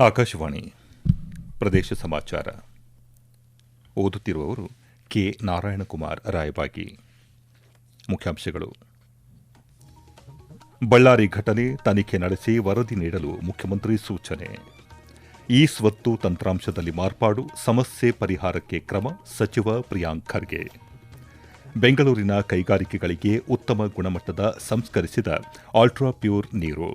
ಆಕಾಶವಾಣಿ ಪ್ರದೇಶ ಸಮಾಚಾರ. ಓದುತ್ತಿರುವವರು ಕೆ. ನಾರಾಯಣಕುಮಾರ್ ರಾಯಬಾಗಿ ಮುಖ್ಯಾಂಶಗಳು. ಬಳ್ಳಾರಿ ಘಟನೆ ತನಿಖೆ ನಡೆಸಿ ವರದಿ ನೀಡಲು ಮುಖ್ಯಮಂತ್ರಿ ಸೂಚನೆ. ಈ ಸ್ವತ್ತು ತಂತ್ರಾಂಶದಲ್ಲಿ ಮಾರ್ಪಾಡು, ಸಮಸ್ಯೆ ಪರಿಹಾರಕ್ಕೆ ಕ್ರಮ, ಸಚಿವ ಪ್ರಿಯಾಂಕ್ ಖರ್ಗೆ. ಬೆಂಗಳೂರಿನ ಕೈಗಾರಿಕೆಗಳಿಗೆ ಉತ್ತಮ ಗುಣಮಟ್ಟದ ಸಂಸ್ಕರಿಸಿದ ಅಲ್ಟ್ರಾ ಪ್ಯೂರ್ ನೀರು.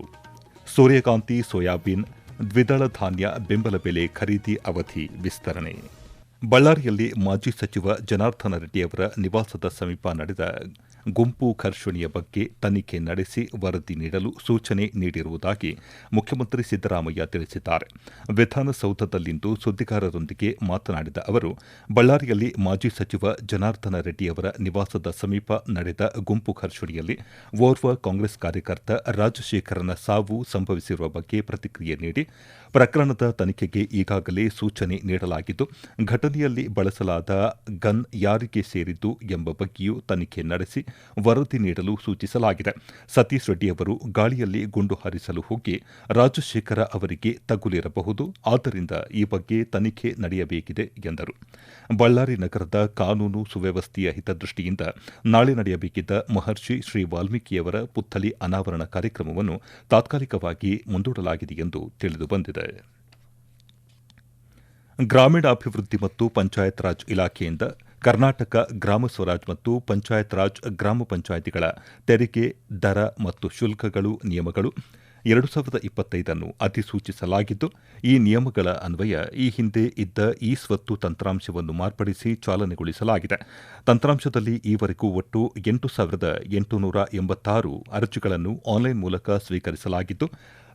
ಸೂರ್ಯಕಾಂತಿ ಸೋಯಾಬೀನ್ ದ್ವಿದಳ ಧಾನ್ಯ ಬೆಂಬಲ ಬೆಲೆ ಖರೀದಿ ಅವಧಿ ವಿಸ್ತರಣೆ. ಬಳ್ಳಾರಿಯಲ್ಲಿ ಮಾಜಿ ಸಚಿವ ಜನಾರ್ದನ ರೆಡ್ಡಿಯವರ ನಿವಾಸದ ಸಮೀಪ ನಡೆದ ಗುಂಪು ಘರ್ಷಣೆಯ ಬಗ್ಗೆ ತನಿಖೆ ನಡೆಸಿ ವರದಿ ನೀಡಲು ಸೂಚನೆ ನೀಡಿರುವುದಾಗಿ ಮುಖ್ಯಮಂತ್ರಿ ಸಿದ್ದರಾಮಯ್ಯ ತಿಳಿಸಿದ್ದಾರೆ. ವಿಧಾನಸೌಧದಲ್ಲಿಂದು ಸುದ್ದಿಗಾರರೊಂದಿಗೆ ಮಾತನಾಡಿದ ಅವರು, ಬಳ್ಳಾರಿಯಲ್ಲಿ ಮಾಜಿ ಸಚಿವ ಜನಾರ್ದನ ರೆಡ್ಡಿಯವರ ನಿವಾಸದ ಸಮೀಪ ನಡೆದ ಗುಂಪು ಘರ್ಷಣೆಯಲ್ಲಿ ಓರ್ವ ಕಾಂಗ್ರೆಸ್ ಕಾರ್ಯಕರ್ತ ರಾಜಶೇಖರನ ಸಾವು ಸಂಭವಿಸಿರುವ ಬಗ್ಗೆ ಪ್ರತಿಕ್ರಿಯೆ ನೀಡಿ, ಪ್ರಕರಣದ ತನಿಖೆಗೆ ಈಗಾಗಲೇ ಸೂಚನೆ ನೀಡಲಾಗಿದ್ದು, ಘಟನೆಯಲ್ಲಿ ಬಳಸಲಾದ ಗನ್ ಯಾರಿಗೆ ಸೇರಿದ್ದು ಎಂಬ ಬಗ್ಗೆಯೂ ತನಿಖೆ ನಡೆಸಿ ವರದಿ ನೀಡಲು ಸೂಚಿಸಲಾಗಿದೆ. ಸತೀಶ್ ರೆಡ್ಡಿಯವರು ಗಾಳಿಯಲ್ಲಿ ಗುಂಡು ಹಾರಿಸಲು ಹೋಗಿ ರಾಜಶೇಖರ ಅವರಿಗೆ ತಗುಲಿರಬಹುದು, ಆದ್ದರಿಂದ ಈ ಬಗ್ಗೆ ತನಿಖೆ ನಡೆಯಬೇಕಿದೆ ಎಂದರು. ಬಳ್ಳಾರಿ ನಗರದ ಕಾನೂನು ಸುವ್ಯವಸ್ಥೆಯ ಹಿತದೃಷ್ಟಿಯಿಂದ ನಾಳೆ ನಡೆಯಬೇಕಿದ್ದ ಮಹರ್ಷಿ ಶ್ರೀ ವಾಲ್ಮೀಕಿಯವರ ಪುತ್ಥಳಿ ಅನಾವರಣ ಕಾರ್ಯಕ್ರಮವನ್ನು ತಾತ್ಕಾಲಿಕವಾಗಿ ಮುಂದೂಡಲಾಗಿದೆ ಎಂದು ತಿಳಿದುಬಂದಿದೆ ಗ್ರಾಮೀಣಾಭಿವೃದ್ಧಿ ಮತ್ತು ಪಂಚಾಯತ್ ರಾಜ್ ಇಲಾಖೆಯಿಂದ ಕರ್ನಾಟಕ ಗ್ರಾಮ ಸ್ವರಾಜ್ ಮತ್ತು ಪಂಚಾಯತ್ ರಾಜ್ ಗ್ರಾಮ ಪಂಚಾಯಿತಿಗಳ ತೆರಿಗೆ, ದರ ಮತ್ತು ಶುಲ್ಕಗಳು ನಿಯಮಗಳು ಎರಡು ಸಾವಿರದ ಇಪ್ಪತ್ತೈದನ್ನು ಅಧಿಸೂಚಿಸಲಾಗಿದ್ದು, ಈ ನಿಯಮಗಳ ಅನ್ವಯ ಈ ಹಿಂದೆ ಇದ್ದ ಇ ಸ್ವತ್ತು ತಂತ್ರಾಂಶವನ್ನು ಮಾರ್ಪಡಿಸಿ ಚಾಲನೆಗೊಳಿಸಲಾಗಿದೆ. ತಂತ್ರಾಂಶದಲ್ಲಿ ಈವರೆಗೂ ಒಟ್ಟು ಎಂಟು ಸಾವಿರದ ಎಂಟುನೂರ ಎಂಬತ್ತಾರು ಅರ್ಜಿಗಳನ್ನು ಆನ್ಲೈನ್ ಮೂಲಕ ಸ್ವೀಕರಿಸಲಾಗಿದ್ದು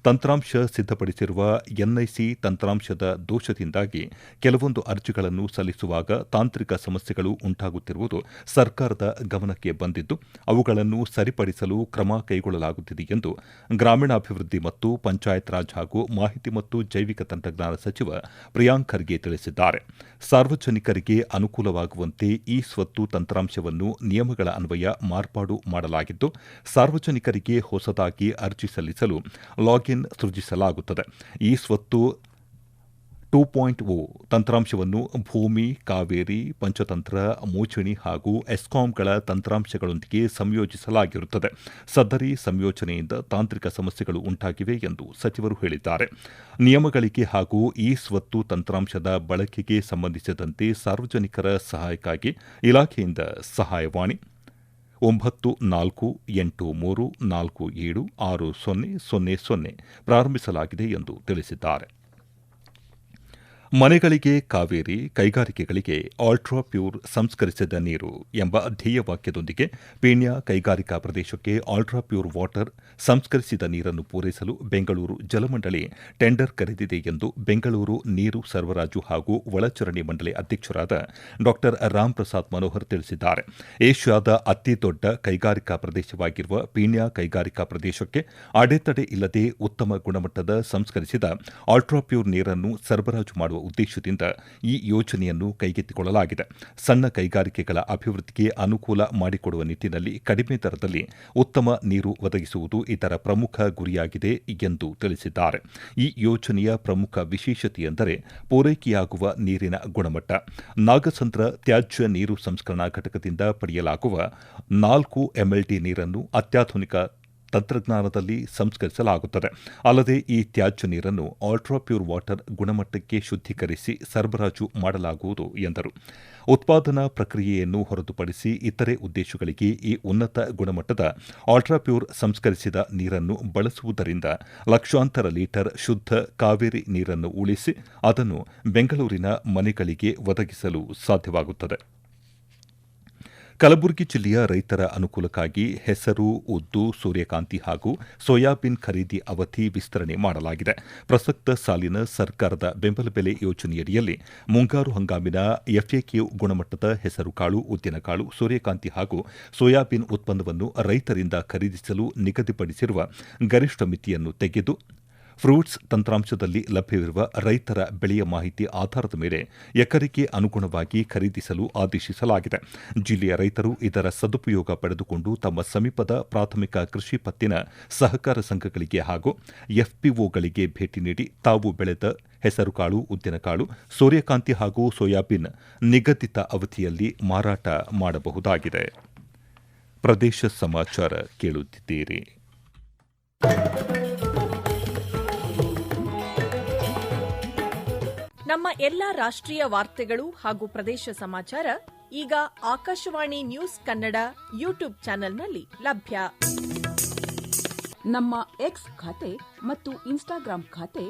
ತಂತ್ರಾಂಶ ಸಿದ್ದಪಡಿಸಿರುವ ಎನ್ಐಸಿ ತಂತ್ರಾಂಶದ ದೋಷದಿಂದಾಗಿ ಕೆಲವೊಂದು ಅರ್ಜಿಗಳನ್ನು ಸಲ್ಲಿಸುವಾಗ ತಾಂತ್ರಿಕ ಸಮಸ್ಯೆಗಳು ಉಂಟಾಗುತ್ತಿರುವುದು ಸರ್ಕಾರದ ಗಮನಕ್ಕೆ ಬಂದಿದ್ದು, ಅವುಗಳನ್ನು ಸರಿಪಡಿಸಲು ಕ್ರಮ ಕೈಗೊಳ್ಳಲಾಗುತ್ತಿದೆ ಎಂದು ಗ್ರಾಮೀಣಾಭಿವೃದ್ಧಿ ಮತ್ತು ಪಂಚಾಯತ್ ರಾಜ್ ಹಾಗೂ ಮಾಹಿತಿ ಮತ್ತು ಜೈವಿಕ ತಂತ್ರಜ್ಞಾನ ಸಚಿವ ಪ್ರಿಯಾಂಕ್ ಖರ್ಗೆ ತಿಳಿಸಿದ್ದಾರೆ. ಸಾರ್ವಜನಿಕರಿಗೆ ಅನುಕೂಲವಾಗುವಂತೆ ಈ ಸ್ವತ್ತು ತಂತ್ರಾಂಶವನ್ನು ನಿಯಮಗಳ ಅನ್ವಯ ಮಾರ್ಪಾಡು ಮಾಡಲಾಗಿದ್ದು, ಸಾರ್ವಜನಿಕರಿಗೆ ಹೊಸದಾಗಿ ಅರ್ಜಿ ಸಲ್ಲಿಸಲು ಲಾಗಿನ್ ಸೃಜಿಸಲಾಗುತ್ತದೆ. ಈ ಸ್ವತ್ತು ಟೂ ಪಾಯಿಂಟ್ ಓ ತಂತ್ರಾಂಶವನ್ನು ಭೂಮಿ, ಕಾವೇರಿ, ಪಂಚತಂತ್ರ, ಮೋಚಣಿ ಹಾಗೂ ಎಸ್ಕಾಂಗಳ ತಂತ್ರಾಂಶಗಳೊಂದಿಗೆ ಸಂಯೋಜಿಸಲಾಗಿರುತ್ತದೆ. ಸದರಿ ಸಂಯೋಜನೆಯಿಂದ ತಾಂತ್ರಿಕ ಸಮಸ್ಯೆಗಳು ಉಂಟಾಗಿವೆ ಎಂದು ಸಚಿವರು ಹೇಳಿದ್ದಾರೆ. ನಿಯಮಗಳಿಗೆ ಹಾಗೂ ಈ ಸ್ವತ್ತು ತಂತ್ರಾಂಶದ ಬಳಕೆಗೆ ಸಂಬಂಧಿಸಿದಂತೆ ಸಾರ್ವಜನಿಕರ ಸಹಾಯಕ್ಕಾಗಿ ಇಲಾಖೆಯಿಂದ ಸಹಾಯವಾಣಿ ಒಂಬತ್ತು ನಾಲ್ಕು ಎಂಟು ಮೂರು ನಾಲ್ಕು ಏಳು ಆರು ಸೊನ್ನೆ ಸೊನ್ನೆ ಸೊನ್ನೆ ಪ್ರಾರಂಭಿಸಲಾಗಿದೆ ಎಂದು ತಿಳಿಸಿದ್ದಾರೆ. ಮನೆಗಳಿಗೆ ಕಾವೇರಿ, ಕೈಗಾರಿಕೆಗಳಿಗೆ ಆಲ್ಟ್ರಾ ಪ್ಯೂರ್ ಸಂಸ್ಕರಿಸಿದ ನೀರು ಎಂಬ ಧ್ಯೇಯವಾಕ್ಯದೊಂದಿಗೆ ಪೀಣ್ಯ ಕೈಗಾರಿಕಾ ಪ್ರದೇಶಕ್ಕೆ ಆಲ್ಟ್ರಾ ಪ್ಯೂರ್ ವಾಟರ್ ಸಂಸ್ಕರಿಸಿದ ನೀರನ್ನು ಪೂರೈಸಲು ಬೆಂಗಳೂರು ಜಲಮಂಡಳಿ ಟೆಂಡರ್ ಕರೆದಿದೆ ಎಂದು ಬೆಂಗಳೂರು ನೀರು ಸರಬರಾಜು ಹಾಗೂ ಒಳಚರಂಡಿ ಮಂಡಳಿ ಅಧ್ಯಕ್ಷರಾದ ಡಾ ರಾಮ್ ಪ್ರಸಾದ್ ಮನೋಹರ್ ತಿಳಿಸಿದ್ದಾರೆ. ಏಷ್ಯಾದ ಅತಿದೊಡ್ಡ ಕೈಗಾರಿಕಾ ಪ್ರದೇಶವಾಗಿರುವ ಪೀಣ್ಯ ಕೈಗಾರಿಕಾ ಪ್ರದೇಶಕ್ಕೆ ಅಡೆತಡೆ ಇಲ್ಲದೆ ಉತ್ತಮ ಗುಣಮಟ್ಟದ ಸಂಸ್ಕರಿಸಿದ ಆಲ್ಟ್ರಾ ಪ್ಯೂರ್ ನೀರನ್ನು ಸರಬರಾಜು ಮಾಡುವ ಉದ್ದೇಶದಿಂದ ಈ ಯೋಜನೆಯನ್ನು ಕೈಗೆತ್ತಿಕೊಳ್ಳಲಾಗಿದೆ. ಸಣ್ಣ ಕೈಗಾರಿಕೆಗಳ ಅಭಿವೃದ್ಧಿಗೆ ಅನುಕೂಲ ಮಾಡಿಕೊಡುವ ನಿಟ್ಟಿನಲ್ಲಿ ಕಡಿಮೆ ದರದಲ್ಲಿ ಉತ್ತಮ ನೀರು ಒದಗಿಸುವುದು ಇದರ ಪ್ರಮುಖ ಗುರಿಯಾಗಿದೆ ಎಂದು ತಿಳಿಸಿದ್ದಾರೆ. ಈ ಯೋಜನೆಯ ಪ್ರಮುಖ ವಿಶೇಷತೆಯೆಂದರೆ ಪೂರೈಕೆಯಾಗುವ ನೀರಿನ ಗುಣಮಟ್ಟ. ನಾಗಸಂದ್ರ ತ್ಯಾಜ್ಯ ನೀರು ಸಂಸ್ಕರಣಾ ಘಟಕದಿಂದ ಪಡೆಯಲಾಗುವ ನಾಲ್ಕು ಎಂಎಲ್ಟಿ ನೀರನ್ನು ಅತ್ಯಾಧುನಿಕ ತಂತ್ರಜ್ಞಾನದಲ್ಲಿ ಸಂಸ್ಕರಿಸಲಾಗುತ್ತದೆ. ಅಲ್ಲದೆ ಈ ತ್ಯಾಜ್ಯ ನೀರನ್ನು ಆಲ್ಟ್ರಾ ಪ್ಯೂರ್ ವಾಟರ್ ಗುಣಮಟ್ಟಕ್ಕೆ ಶುದ್ಧೀಕರಿಸಿ ಸರಬರಾಜು ಮಾಡಲಾಗುವುದು ಎಂದರು. ಉತ್ಪಾದನಾ ಪ್ರಕ್ರಿಯೆಯನ್ನು ಹೊರತುಪಡಿಸಿ ಇತರೆ ಉದ್ದೇಶಗಳಿಗೆ ಈ ಉನ್ನತ ಗುಣಮಟ್ಟದ ಆಲ್ಟ್ರಾಪ್ಯೂರ್ ಸಂಸ್ಕರಿಸಿದ ನೀರನ್ನು ಬಳಸುವುದರಿಂದ ಲಕ್ಷಾಂತರ ಲೀಟರ್ ಶುದ್ಧ ಕಾವೇರಿ ನೀರನ್ನು ಉಳಿಸಿ ಅದನ್ನು ಬೆಂಗಳೂರಿನ ಮನೆಗಳಿಗೆ ಒದಗಿಸಲು ಸಾಧ್ಯವಾಗುತ್ತದೆ. ಕಲಬುರಗಿ ಜಿಲ್ಲೆಯ ರೈತರ ಅನುಕೂಲಕ್ಕಾಗಿ ಹೆಸರು, ಉದ್ದು, ಸೂರ್ಯಕಾಂತಿ ಹಾಗೂ ಸೋಯಾಬೀನ್ ಖರೀದಿ ಅವಧಿ ವಿಸ್ತರಣೆ ಮಾಡಲಾಗಿದೆ. ಪ್ರಸಕ್ತ ಸಾಲಿನ ಸರ್ಕಾರದ ಬೆಂಬಲ ಬೆಲೆ ಯೋಜನೆಯಡಿಯಲ್ಲಿ ಮುಂಗಾರು ಹಂಗಾಮಿನ ಎಫ್ಎಕ್ಯೂ ಗುಣಮಟ್ಟದ ಹೆಸರುಕಾಳು ಉದ್ದಿನಕಾಳು ಸೂರ್ಯಕಾಂತಿ ಹಾಗೂ ಸೋಯಾಬೀನ್ ಉತ್ಪನ್ನವನ್ನು ರೈತರಿಂದ ಖರೀದಿಸಲು ನಿಗದಿಪಡಿಸಿರುವ ಗರಿಷ್ಠ ಮಿತಿಯನ್ನು ತೆಗೆದು ಫ್ರೂಟ್ಸ್ ತಂತ್ರಾಂಶದಲ್ಲಿ ಲಭ್ಯವಿರುವ ರೈತರ ಬೆಳೆಯ ಮಾಹಿತಿ ಆಧಾರದ ಮೇಲೆ ಎಕರೆಗೆ ಅನುಗುಣವಾಗಿ ಖರೀದಿಸಲು ಆದೇಶಿಸಲಾಗಿದೆ. ಜಿಲ್ಲೆಯ ರೈತರು ಇದರ ಸದುಪಯೋಗ ಪಡೆದುಕೊಂಡು ತಮ್ಮ ಸಮೀಪದ ಪ್ರಾಥಮಿಕ ಕೃಷಿ ಪತ್ತಿನ ಸಹಕಾರ ಸಂಘಗಳಿಗೆ ಹಾಗೂ ಎಫ್ಪಿಒಗಳಿಗೆ ಭೇಟಿ ನೀಡಿ ತಾವು ಬೆಳೆದ ಹೆಸರುಕಾಳು, ಉದ್ದಿನಕಾಳು, ಸೂರ್ಯಕಾಂತಿ ಹಾಗೂ ಸೋಯಾಬೀನ್ ನಿಗದಿತ ಅವಧಿಯಲ್ಲಿ ಮಾರಾಟ ಮಾಡಬಹುದಾಗಿದೆ. ಪ್ರದೇಶ ಸಮಾಚಾರ ಕೇಳುತ್ತಿದ್ದೀರಿ. ನಮ್ಮ ಎಲ್ಲಾ ರಾಷ್ಟ್ರೀಯ ವಾರ್ತೆಗಳು ಹಾಗೂ ಪ್ರದೇಶ ಸಮಾಚಾರ ಈಗ ಆಕಾಶವಾಣಿ ನ್ಯೂಸ್ ಕನ್ನಡ ಯೂಟ್ಯೂಬ್ ಚಾನೆಲ್ನಲ್ಲಿ ಲಭ್ಯ. ನಮ್ಮ ಎಕ್ಸ್ ಖಾತೆ ಮತ್ತು ಇನ್ಸ್ಟಾಗ್ರಾಂ ಖಾತೆ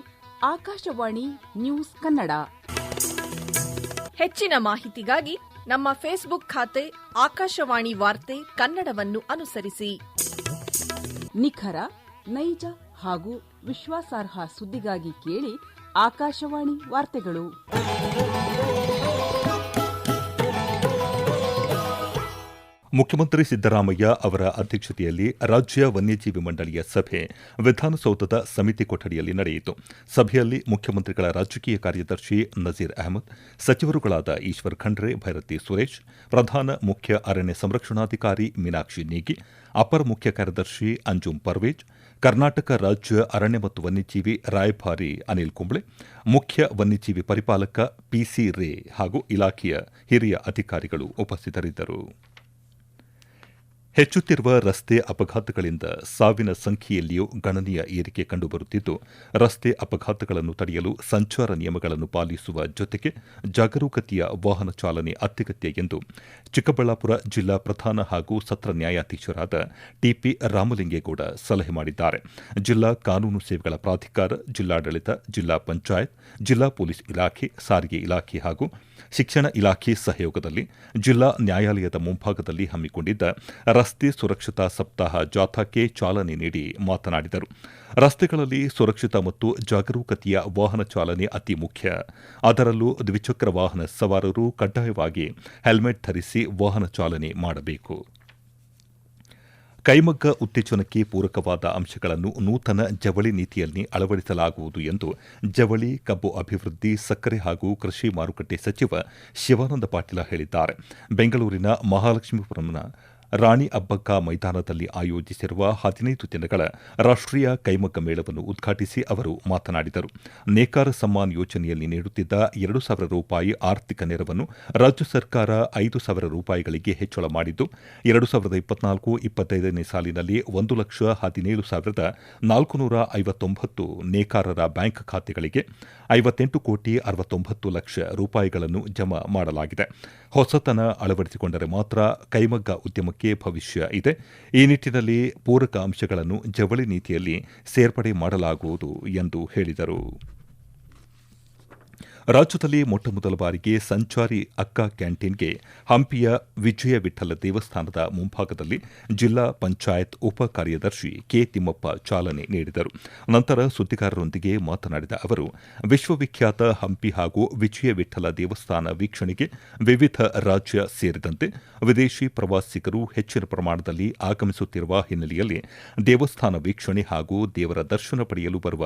ಆಕಾಶವಾಣಿ ನ್ಯೂಸ್ ಕನ್ನಡ. ಹೆಚ್ಚಿನ ಮಾಹಿತಿಗಾಗಿ ನಮ್ಮ ಫೇಸ್ಬುಕ್ ಖಾತೆ ಆಕಾಶವಾಣಿ ವಾರ್ತೆ ಕನ್ನಡವನ್ನು ಅನುಸರಿಸಿ. ನಿಖರ ನೈಜ ಹಾಗೂ ವಿಶ್ವಾಸಾರ್ಹ ಸುದ್ದಿಗಾಗಿ ಕೇಳಿ ಆಕಾಶವಾಣಿ ವಾರ್ತೆಗಳು. ಮುಖ್ಯಮಂತ್ರಿ ಸಿದ್ದರಾಮಯ್ಯ ಅವರ ಅಧ್ಯಕ್ಷತೆಯಲ್ಲಿ ರಾಜ್ಯ ವನ್ಯಜೀವಿ ಮಂಡಳಿಯ ಸಭೆ ವಿಧಾನಸೌಧದ ಸಮಿತಿ ಕೊಠಡಿಯಲ್ಲಿ ನಡೆಯಿತು. ಸಭೆಯಲ್ಲಿ ಮುಖ್ಯಮಂತ್ರಿಗಳ ರಾಜಕೀಯ ಕಾರ್ಯದರ್ಶಿ ನಜೀರ್ ಅಹಮದ್, ಸಚಿವರುಗಳಾದ ಈಶ್ವರ್ ಖಂಡ್ರೆ, ಭೈರತಿ ಸುರೇಶ್, ಪ್ರಧಾನ ಮುಖ್ಯ ಅರಣ್ಯ ಸಂರಕ್ಷಣಾಧಿಕಾರಿ ಮೀನಾಕ್ಷಿ ನೇಗಿ, ಅಪರ ಮುಖ್ಯ ಕಾರ್ಯದರ್ಶಿ ಅಂಜುಂ ಪರ್ವೇಜ್ ಕರ್ನಾಟಕ ರಾಜ್ಯ ಅರಣ್ಯ ಮತ್ತು ವನ್ಯಜೀವಿ ರಾಯಭಾರಿ ಅನಿಲ್ ಕುಂಬ್ಳೆ, ಮುಖ್ಯ ವನ್ಯಜೀವಿ ಪರಿಪಾಲಕ ಪಿಸಿ ರೇ ಹಾಗೂ ಇಲಾಖೆಯ ಹಿರಿಯ ಅಧಿಕಾರಿಗಳು ಉಪಸ್ಥಿತರಿದ್ದರು. ಹೆಚ್ಚುತ್ತಿರುವ ರಸ್ತೆ ಅಪಘಾತಗಳಿಂದ ಸಾವಿನ ಸಂಖ್ಯೆಯಲ್ಲಿಯೂ ಗಣನೀಯ ಏರಿಕೆ ಕಂಡುಬರುತ್ತಿದ್ದು, ರಸ್ತೆ ಅಪಘಾತಗಳನ್ನು ತಡೆಯಲು ಸಂಚಾರ ನಿಯಮಗಳನ್ನು ಪಾಲಿಸುವ ಜೊತೆಗೆ ಜಾಗರೂಕತೆಯ ವಾಹನ ಚಾಲನೆ ಅತ್ಯಗತ್ಯ ಎಂದು ಚಿಕ್ಕಬಳ್ಳಾಪುರ ಜಿಲ್ಲಾ ಪ್ರಧಾನ ಹಾಗೂ ಸತ್ರ ನ್ಯಾಯಾಧೀಶರಾದ ಟಿಪಿ ರಾಮಲಿಂಗೇಗೌಡ ಸಲಹೆ ಮಾಡಿದ್ದಾರೆ. ಜಿಲ್ಲಾ ಕಾನೂನು ಸೇವೆಗಳ ಪ್ರಾಧಿಕಾರ, ಜಿಲ್ಲಾಡಳಿತ, ಜಿಲ್ಲಾ ಪಂಚಾಯತ್, ಜಿಲ್ಲಾ ಪೊಲೀಸ್ ಇಲಾಖೆ, ಸಾರಿಗೆ ಇಲಾಖೆ ಹಾಗೂ ಶಿಕ್ಷಣ ಇಲಾಖೆ ಸಹಯೋಗದಲ್ಲಿ ಜಿಲ್ಲಾ ನ್ಯಾಯಾಲಯದ ಮುಂಭಾಗದಲ್ಲಿ ಹಮ್ಮಿಕೊಂಡಿದ್ದ ರಸ್ತೆ ಸುರಕ್ಷತಾ ಸಪ್ತಾಹ ಜಾಥಾಕ್ಕೆ ಚಾಲನೆ ನೀಡಿ ಮಾತನಾಡಿದರು. ರಸ್ತೆಗಳಲ್ಲಿ ಸುರಕ್ಷಿತ ಮತ್ತು ಜಾಗರೂಕತೆಯ ವಾಹನ ಚಾಲನೆ ಅತಿ ಮುಖ್ಯ. ಅದರಲ್ಲೂ ದ್ವಿಚಕ್ರ ವಾಹನ ಸವಾರರು ಕಡ್ಡಾಯವಾಗಿ ಹೆಲ್ಮೆಟ್ ಧರಿಸಿ ವಾಹನ ಚಾಲನೆ ಮಾಡಬೇಕು. ಕೈಮಗ್ಗ ಉತ್ತೇಜನಕ್ಕೆ ಪೂರಕವಾದ ಅಂಶಗಳನ್ನು ನೂತನ ಜವಳಿ ನೀತಿಯಲ್ಲಿ ಅಳವಡಿಸಲಾಗುವುದು ಎಂದು ಜವಳಿ, ಕಬ್ಬು ಅಭಿವೃದ್ಧಿ, ಸಕ್ಕರೆ ಹಾಗೂ ಕೃಷಿ ಮಾರುಕಟ್ಟೆ ಸಚಿವ ಶಿವಾನಂದ ಪಾಟೀಲ ಹೇಳಿದ್ದಾರೆ. ಬೆಂಗಳೂರಿನ ಮಹಾಲಕ್ಷ್ಮೀಪುರಂನ ರಾಣಿ ಅಬ್ಬಕ್ಕ ಮೈದಾನದಲ್ಲಿ ಆಯೋಜಿಸಿರುವ ಹದಿನೈದು ದಿನಗಳ ರಾಷ್ಟೀಯ ಕೈಮಗ್ಗ ಮೇಳವನ್ನು ಉದ್ಘಾಟಿಸಿ ಅವರು ಮಾತನಾಡಿದರು. ನೇಕಾರ ಸಮ್ಮಾನ್ ಯೋಜನೆಯಲ್ಲಿ ನೀಡುತ್ತಿದ್ದ ಎರಡು ಸಾವಿರ ರೂಪಾಯಿ ಆರ್ಥಿಕ ನೆರವನ್ನು ರಾಜ್ಯ ಸರ್ಕಾರ ಐದು ಸಾವಿರ ರೂಪಾಯಿಗಳಿಗೆ ಹೆಚ್ಚಳ ಮಾಡಿದ್ದು, ಎರಡು ಸಾವಿರದ ಇಪ್ಪತ್ನಾಲ್ಕು ಇಪ್ಪತ್ತೈದನೇ ಸಾಲಿನಲ್ಲಿ ಒಂದು ಲಕ್ಷ ಹದಿನೇಳು ಸಾವಿರದ ನಾಲ್ಕುನೂರ ಐವತ್ತೊಂಬತ್ತು ನೇಕಾರರ ಬ್ಯಾಂಕ್ ಖಾತೆಗಳಿಗೆ ಐವತ್ತೆಂಟು ಕೋಟಿ ಅರವತ್ತೊಂಬತ್ತು ಲಕ್ಷ ರೂಪಾಯಿಗಳನ್ನು ಜಮಾ ಮಾಡಲಾಗಿದೆ. ಹೊಸತನ ಅಳವಡಿಸಿಕೊಂಡರೆ ಮಾತ್ರ ಕೈಮಗ್ಗ ಉದ್ಯಮಕ್ಕೆ ಭವಿಷ್ಯ ಇದೆ. ಈ ನಿಟ್ಟಿನಲ್ಲಿ ಪೂರಕ ಅಂಶಗಳನ್ನು ಜವಳಿ ನೀತಿಯಲ್ಲಿ ಸೇರ್ಪಡೆ ಮಾಡಲಾಗುವುದು ಎಂದು ಹೇಳಿದರು. ರಾಜ್ಯದಲ್ಲಿ ಮೊಟ್ಟಮೊದಲ ಬಾರಿಗೆ ಸಂಚಾರಿ ಅಕ್ಕ ಕ್ಯಾಂಟೀನ್ಗೆ ಹಂಪಿಯ ವಿಜಯ ವಿಠಲ ದೇವಸ್ಥಾನದ ಮುಂಭಾಗದಲ್ಲಿ ಜಿಲ್ಲಾ ಪಂಚಾಯತ್ ಉಪ ಕಾರ್ಯದರ್ಶಿ ಕೆ ತಿಮ್ಮಪ್ಪ ಚಾಲನೆ ನೀಡಿದರು. ನಂತರ ಸುದ್ದಿಗಾರರೊಂದಿಗೆ ಮಾತನಾಡಿದ ಅವರು, ವಿಶ್ವವಿಖ್ಯಾತ ಹಂಪಿ ಹಾಗೂ ವಿಜಯ ವಿಠಲ ದೇವಸ್ಥಾನ ವೀಕ್ಷಣೆಗೆ ವಿವಿಧ ರಾಜ್ಯ ಸೇರಿದಂತೆ ವಿದೇಶಿ ಪ್ರವಾಸಿಗರು ಹೆಚ್ಚಿನ ಪ್ರಮಾಣದಲ್ಲಿ ಆಗಮಿಸುತ್ತಿರುವ ಹಿನ್ನೆಲೆಯಲ್ಲಿ ದೇವಸ್ಥಾನ ವೀಕ್ಷಣೆ ಹಾಗೂ ದೇವರ ದರ್ಶನ ಪಡೆಯಲು ಬರುವ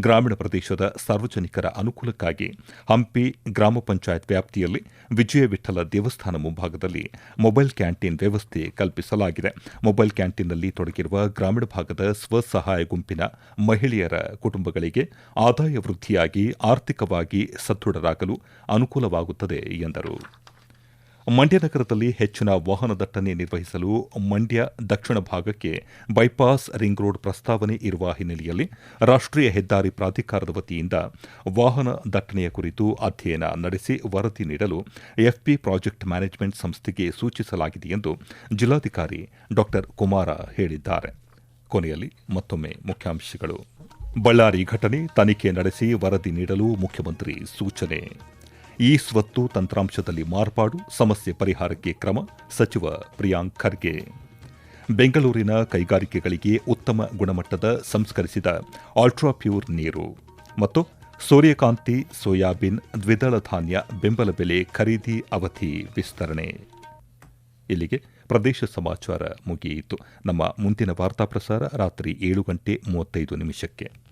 ಗ್ರಾಮೀಣ ಪ್ರದೇಶದ ಸಾರ್ವಜನಿಕರ ಅನುಕೂಲಕ್ಕಾಗಿ ಹಂಪಿ ಗ್ರಾಮ ಪಂಚಾಯತ್ ವ್ಯಾಪ್ತಿಯಲ್ಲಿ ವಿಜಯ ವಿಠಲ ದೇವಸ್ಥಾನ ಮುಂಭಾಗದಲ್ಲಿ ಮೊಬೈಲ್ ಕ್ಯಾಂಟೀನ್ ವ್ಯವಸ್ಥೆ ಕಲ್ಪಿಸಲಾಗಿದೆ. ಮೊಬೈಲ್ ಕ್ಯಾಂಟೀನ್ನಲ್ಲಿ ತೊಡಗಿರುವ ಗ್ರಾಮೀಣ ಭಾಗದ ಸ್ವಸಹಾಯ ಗುಂಪಿನ ಮಹಿಳೆಯರ ಕುಟುಂಬಗಳಿಗೆ ಆದಾಯ ವೃದ್ಧಿಯಾಗಿ ಆರ್ಥಿಕವಾಗಿ ಸದೃಢರಾಗಲು ಅನುಕೂಲವಾಗುತ್ತದೆ ಎಂದರು. ಮಂಡ್ಯ ನಗರದಲ್ಲಿ ಹೆಚ್ಚಿನ ವಾಹನ ದಟ್ಟಣೆ ನಿರ್ವಹಿಸಲು ಮಂಡ್ಯ ದಕ್ಷಿಣ ಭಾಗಕ್ಕೆ ಬೈಪಾಸ್ ರಿಂಗ್ ರೋಡ್ ಪ್ರಸ್ತಾವನೆ ಇರುವ ಹಿನ್ನೆಲೆಯಲ್ಲಿ ರಾಷ್ಟೀಯ ಹೆದ್ದಾರಿ ಪ್ರಾಧಿಕಾರದ ವತಿಯಿಂದ ವಾಹನ ದಟ್ಟಣೆಯ ಕುರಿತು ಅಧ್ಯಯನ ನಡೆಸಿ ವರದಿ ನೀಡಲು ಎಫ್ಪಿ ಪ್ರಾಜೆಕ್ಟ್ ಮ್ಯಾನೇಜ್ಮೆಂಟ್ ಸಂಸ್ಥೆಗೆ ಸೂಚಿಸಲಾಗಿದೆ ಎಂದು ಜಿಲ್ಲಾಧಿಕಾರಿ ಡಾ ಕುಮಾರ ಹೇಳಿದ್ದಾರೆ. ಕೊನೆಯಲ್ಲಿ ಮತ್ತೊಮ್ಮೆ ಮುಖ್ಯಾಂಶಗಳು. ಬಳ್ಳಾರಿ ಘಟನೆ ತನಿಖೆ ನಡೆಸಿ ವರದಿ ನೀಡಲು ಮುಖ್ಯಮಂತ್ರಿ ಸೂಚನೆ. ಈ ಸ್ವತ್ತು ತಂತ್ರಾಂಶದಲ್ಲಿ ಮಾರ್ಪಾಡು, ಸಮಸ್ಯೆ ಪರಿಹಾರಕ್ಕೆ ಕ್ರಮ, ಸಚಿವ ಪ್ರಿಯಾಂಕ್ ಖರ್ಗೆ. ಬೆಂಗಳೂರಿನ ಕೈಗಾರಿಕೆಗಳಿಗೆ ಉತ್ತಮ ಗುಣಮಟ್ಟದ ಸಂಸ್ಕರಿಸಿದ ಅಲ್ಟ್ರಾ ಪ್ಯೂರ್ ನೀರು. ಮತ್ತು ಸೂರ್ಯಕಾಂತಿ, ಸೋಯಾಬೀನ್, ದ್ವಿದಳ ಧಾನ್ಯ ಬೆಂಬಲ ಬೆಲೆ ಖರೀದಿ ಅವಧಿ ವಿಸ್ತರಣೆ. ಇಲ್ಲಿಗೆ ಪ್ರದೇಶ ಸಮಾಚಾರ ಮುಗಿಯಿತು. ನಮ್ಮ ಮುಂದಿನ ವಾರ್ತಾ ಪ್ರಸಾರ ರಾತ್ರಿ ಏಳು ಗಂಟೆ ಮೂವತ್ತೈದು ನಿಮಿಷಕ್ಕೆ.